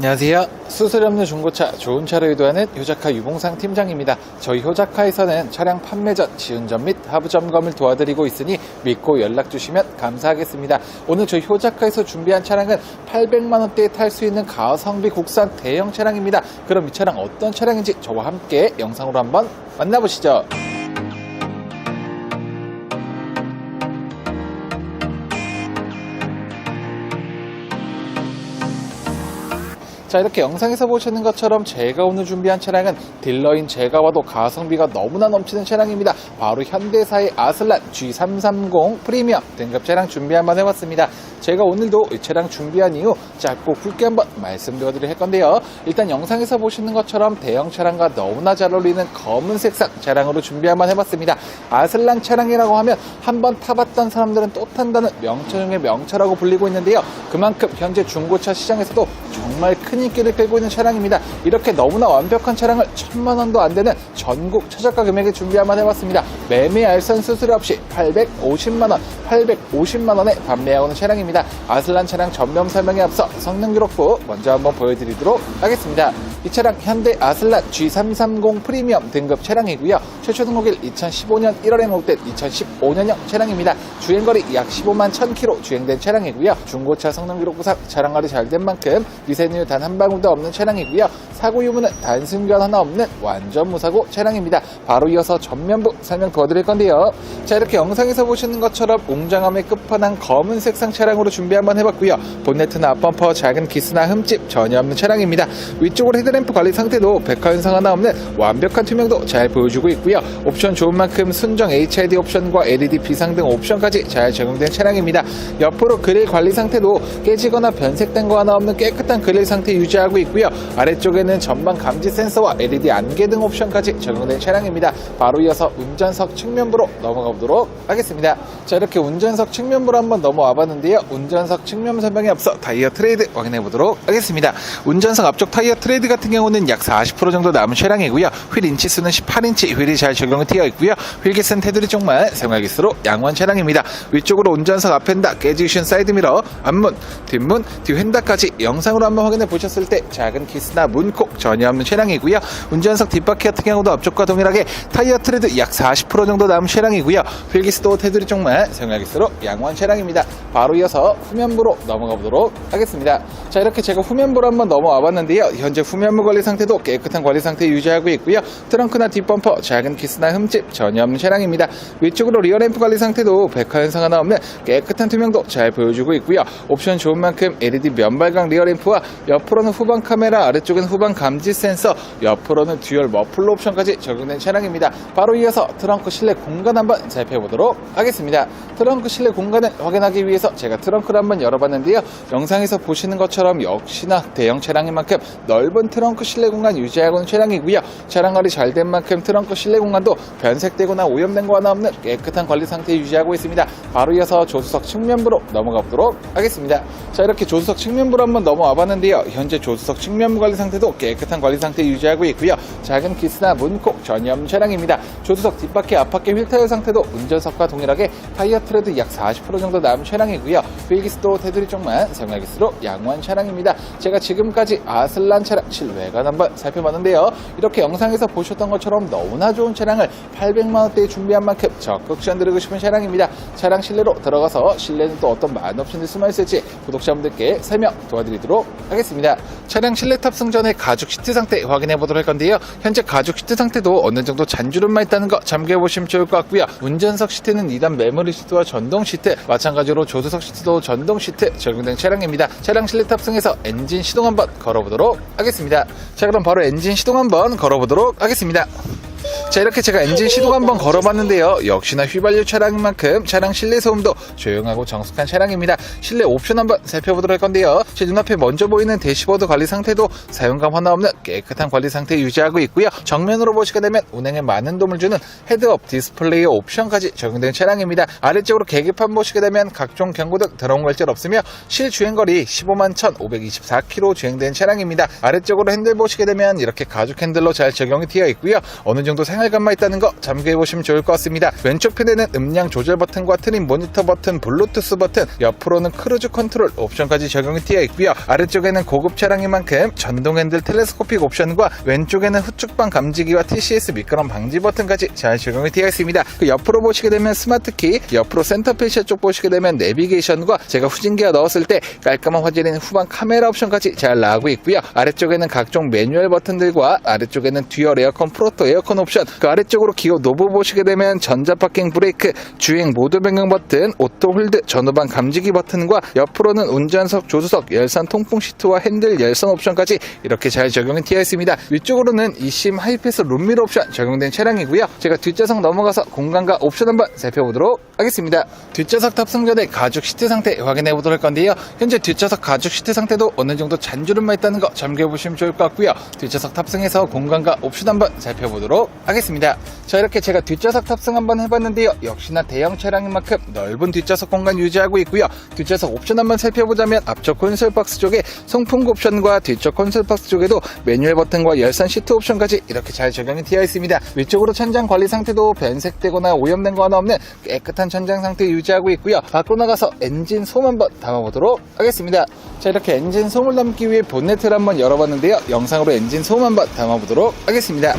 안녕하세요. 수수료 없는 중고차 좋은 차를 의도하는 효자카 유봉상 팀장입니다. 저희 효자카에서는 차량 판매 전 시운전 및 하부 점검을 도와드리고 있으니 믿고 연락 주시면 감사하겠습니다. 오늘 저희 효자카에서 준비한 차량은 800만 원대에 탈 수 있는 가성비 국산 대형 차량입니다. 그럼 이 차량 어떤 차량인지 저와 함께 영상으로 한번 만나보시죠. 자 이렇게 영상에서 보시는 것처럼 제가 오늘 준비한 차량은 딜러인 제가 봐도 가성비가 너무나 넘치는 차량입니다. 바로 현대사의 아슬란 G330 프리미엄 등급 차량 준비 한번 해봤습니다. 제가 오늘도 이 차량 준비한 이유 짧고 굵게 한번 할 건데요. 일단 영상에서 보시는 것처럼 대형 차량과 너무나 잘 어울리는 검은 색상 차량으로 준비 한번 해봤습니다. 아슬란 차량이라고 하면 한번 타봤던 사람들은 또 탄다는 명차 중의 명차라고 불리고 있는데요. 그만큼 현재 중고차 시장에서도 정말 큰 인기를 끌고 있는 차량입니다. 이렇게 너무나 완벽한 차량을 천만 원도 안 되는 전국 최저가 금액에 준비 한번 해봤습니다. 매매 알선 수수료 없이 850만 원, 850만 원에 판매하고 있는 차량입니다. 아슬란 차량 전면 설명에 앞서 성능 기록부 먼저 한번 보여드리도록 하겠습니다. 이 차량 현대 아슬란 G330 프리미엄 등급 차량이고요. 최초 등록일 2015년 1월에 등록된 2015년형 차량입니다. 주행거리 약 15만 1000km 주행된 차량이고요. 중고차 성능 기록부상 차량 관리 잘 된 만큼 미세누 단 한 방울도 없는 차량이고요. 사고 유무는 단순 교환 하나 없는 완전 무사고 차량입니다. 바로 이어서 전면부 설명 도와드릴 건데요. 자 이렇게 영상에서 보시는 것처럼 웅장함의 끝판왕 검은 색상 차량으로 준비 한번 해봤고요. 본네트나 앞범퍼 작은 기스나 흠집 전혀 없는 차량입니다. 위쪽으로 헤드램프 관리 상태도 백화 현상 하나 없는 완벽한 투명도 잘 보여주고 있고요. 옵션 좋은 만큼 순정 HID 옵션과 LED 비상등 옵션까지 잘 적용된 차량입니다. 옆으로 그릴 관리 상태도 깨지거나 변색된 거 하나 없는 깨끗한 그릴 상태 유지하고 있고요. 아래쪽에는 전방 감지 센서와 LED 안개 등 옵션까지 적용된 차량입니다. 바로 이어서 운전석 측면부로 넘어가 보도록 하겠습니다. 자 이렇게 운전석 측면부로 한번 넘어와 봤는데요. 운전석 측면 설명에 앞서 타이어 트레이드 확인해 보도록 하겠습니다. 운전석 앞쪽 타이어 트레이드 같은 경우는 약 40% 정도 남은 차량이고요. 휠 인치수는 18인치 휠이 잘 적용이 되어 있고요. 휠기스는 테두리 쪽만 사용할 기수로 양호한 차량입니다. 위쪽으로 운전석 앞엔다 깨지신 사이드미러 앞문 뒷문 뒤휀다까지 영상으로 한번 확인해 보셨을 때 작은 키스나 문콕 전혀 없는 차량이고요. 운전석 뒷바퀴 같은 경우도 앞쪽과 동일하게 타이어 트레드 약 40% 정도 남은 차량이고요. 휠기스도 테두리 쪽만 기수로 양호한 차량입니다. 바로 이어서 후면부로 넘어가 보도록 하겠습니다. 자 이렇게 제가 후면부로 한번 넘어와 봤는데요. 현재 후면부 관리 상태도 깨끗한 관리 상태 유지하고 있고요. 트렁크나 뒷범퍼 작은 키스나 흠집 전혀 없는 차량입니다. 위쪽으로 리어램프 관리 상태도 백화 현상 하나 없는 깨끗한 투명도 잘 보여주고 있고요. 옵션 좋은 만큼 LED 면발광 리어램프와 옆으로는 후방 카메라 아래쪽은 후방 감지 센서 옆으로는 듀얼 머플러 옵션까지 적용된 차량입니다. 바로 이어서 트렁크 실내 공간 한번 살펴보도록 하겠습니다. 트렁크 실내 공간을 확인하기 위해서 제가 트렁크를 한번 열어봤는데요. 영상에서 보시는 것처럼 역시나 대형 차량인 만큼 넓은 트렁크 실내 공간 유지하고 있는 차량이고요. 차량 관리 잘 된 만큼 트렁크 실내 공간도 변색되거나 오염된 거 하나 없는 깨끗한 관리 상태 유지하고 있습니다. 바로 이어서 조수석 측면부로 넘어가 보도록 하겠습니다. 자 이렇게 조수석 측면부로 한번 넘어와 봤는데요. 현재 조수석 측면부 관리 상태도 깨끗한 관리 상태 유지하고 있고요. 작은 기스나 문콕 없는 차량입니다. 조수석 뒷바퀴 앞바퀴 휠 타이어 상태도 운전석과 동일하게 타이어 트레드 약 40% 정도 남은 차량이고요. 휠기스도 테두리 쪽만 기수로 양호한 차량입니다. 제가 지금까지 아슬란 차량 실외관 한번 살펴봤는데요. 이렇게 영상에서 보셨던 것처럼 너무나 좋은 차량을 800만 원대에 준비한 만큼 적극 추천드리고 싶은 차량입니다. 차량 실내로 들어가서 실내는 또 어떤 많은 옵션들이 숨어 있을지 구독자분들께 설명 도와드리도록 하겠습니다. 차량 실내 탑승 전에 가죽 시트 상태 확인해 보도록 할 건데요. 현재 가죽 시트 상태도 어느 정도 잔주름만 있다는 거 참고해 보시면 좋을 것 같고요. 운전석 시트는 2단 메모리 시트와 전동 시트, 마찬가지로 조수석 시트도 전동 시트 적용된 차량입니다. 차량 실내 탑승해서 엔진 시동 한번 걸어보도록 하겠습니다. 자 그럼 바로 엔진 시동 한번 걸어보도록 하겠습니다. 자 이렇게 제가 엔진 시동 한번 걸어봤는데요. 역시나 휘발유 차량인 만큼 차량 실내 소음도 조용하고 정숙한 차량입니다. 실내 옵션 한번 살펴보도록 할 건데요. 제 눈앞에 먼저 보이는 대시보드 관리 상태도 사용감 하나 없는 깨끗한 관리 상태 유지하고 있고요. 정면으로 보시게 되면 운행에 많은 도움을 주는 헤드업 디스플레이 옵션까지 적용된 차량입니다. 아래쪽으로 계기판 보시게 되면 각종 경고등 들어온 걸절 없으며 실주행거리 15만 1524km 주행된 차량입니다. 아래쪽으로 핸들 보시게 되면 이렇게 가죽 핸들로 잘 적용이 되어 있고요. 어느 정도 생활감만 있다는 거 참고해 보시면 좋을 것 같습니다. 왼쪽 편에는 음량 조절 버튼과 트림 모니터 버튼, 블루투스 버튼, 옆으로는 크루즈 컨트롤 옵션까지 적용이 되어 있고요. 아래쪽에는 고급 차량인 만큼 전동 핸들 텔레스코픽 옵션과 왼쪽에는 후측방 감지기와 TCS 미끄럼 방지 버튼까지 잘 적용이 되어 있습니다. 그 옆으로 보시게 되면 스마트키, 옆으로 센터페시아 쪽 보시게 되면 내비게이션과 제가 후진기어 넣었을 때 깔끔한 화질인 후방 카메라 옵션까지 잘 나오고 있고요. 아래쪽에는 각종 매뉴얼 버튼들과 아래쪽에는 듀얼 에어컨 프로토 에어컨 옵션 그 아래쪽으로 기어 노브 보시게 되면 전자 파킹 브레이크 주행 모드 변경 버튼 오토 홀드 전후방 감지기 버튼과 옆으로는 운전석 조수석 열선 통풍 시트와 핸들 열선 옵션까지 이렇게 잘 적용이 되어 있습니다. 위쪽으로는 이심 하이패스 룸미러 옵션 적용된 차량이고요. 제가 뒷좌석 넘어가서 공간과 옵션 한번 살펴보도록 하겠습니다. 뒷좌석 탑승 전에 가죽 시트 상태 확인해 보도록 할 건데요. 현재 뒷좌석 가죽 시트 상태도 어느 정도 잔주름만 있다는 거 참고해 보시면 좋을 것 같고요. 뒷좌석 탑승해서 공간과 옵션 한번 살펴보도록 하겠습니다. 자 이렇게 제가 뒷좌석 탑승 한번 해봤는데요. 역시나 대형 차량인 만큼 넓은 뒷좌석 공간 유지하고 있고요. 뒷좌석 옵션 한번 살펴보자면 앞쪽 콘솔 박스 쪽에 송풍구 옵션과 뒤쪽 콘솔 박스 쪽에도 매뉴얼 버튼과 열선 시트 옵션까지 이렇게 잘 적용이 되어 있습니다. 위쪽으로 천장 관리 상태도 변색되거나 오염된 거 하나 없는 깨끗한 천장 상태 유지하고 있고요. 밖으로 나가서 엔진 소음 한번 담아보도록 하겠습니다. 자 이렇게 엔진 소음을 담기 위해 본네트를 한번 열어봤는데요. 영상으로 엔진 소음 한번 담아보도록 하겠습니다.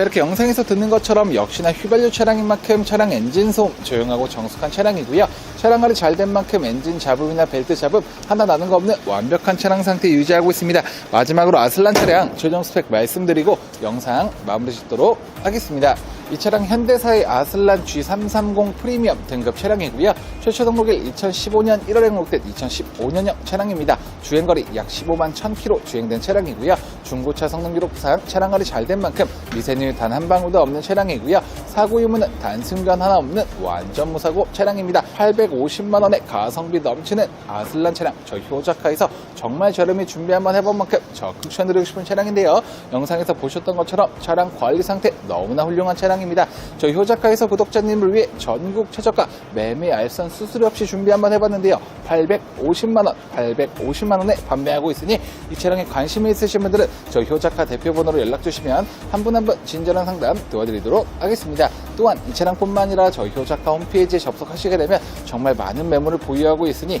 자 이렇게 영상에서 듣는 것처럼 역시나 휘발유 차량인 만큼 차량 엔진 소음 조용하고 정숙한 차량이고요. 차량 관리 잘 된 만큼 엔진 잡음이나 벨트 잡음 하나 나는 거 없는 완벽한 차량 상태 유지하고 있습니다. 마지막으로 아슬란 차량 최종 스펙 말씀드리고 영상 마무리 짓도록 하겠습니다 이 차량 현대사의 아슬란 G330 프리미엄 등급 차량이고요 최초 등록일 2015년 1월에 등록된 2015년형 차량입니다 주행거리 약 15만 1000km 주행된 차량이고요 중고차 성능 기록상 차량 관리 잘 된 만큼 미세누 단 한 방울도 없는 차량이고요. 사고 유무는 단순간 하나 없는 완전 무사고 차량입니다. 850만 원의 가성비 넘치는 아슬란 차량 저희 효자카에서 정말 저렴히 준비 한번 해본 만큼 적극 추천드리고 싶은 차량인데요. 영상에서 보셨던 것처럼 차량 관리 상태 너무나 훌륭한 차량입니다. 저희 효자카에서 구독자님을 위해 전국 최저가 매매 알선 수수료 없이 준비 한번 해봤는데요. 850만 원, 850만 원에 판매하고 있으니 이 차량에 관심이 있으신 분들은 저희 효자카 대표 번호로 연락 주시면 한 분 한 분 친절한 상담 도와드리도록 하겠습니다. 또한 이 차량뿐만 아니라 저희 효자카 홈페이지에 접속하시게 되면 정말 많은 매물을 보유하고 있으니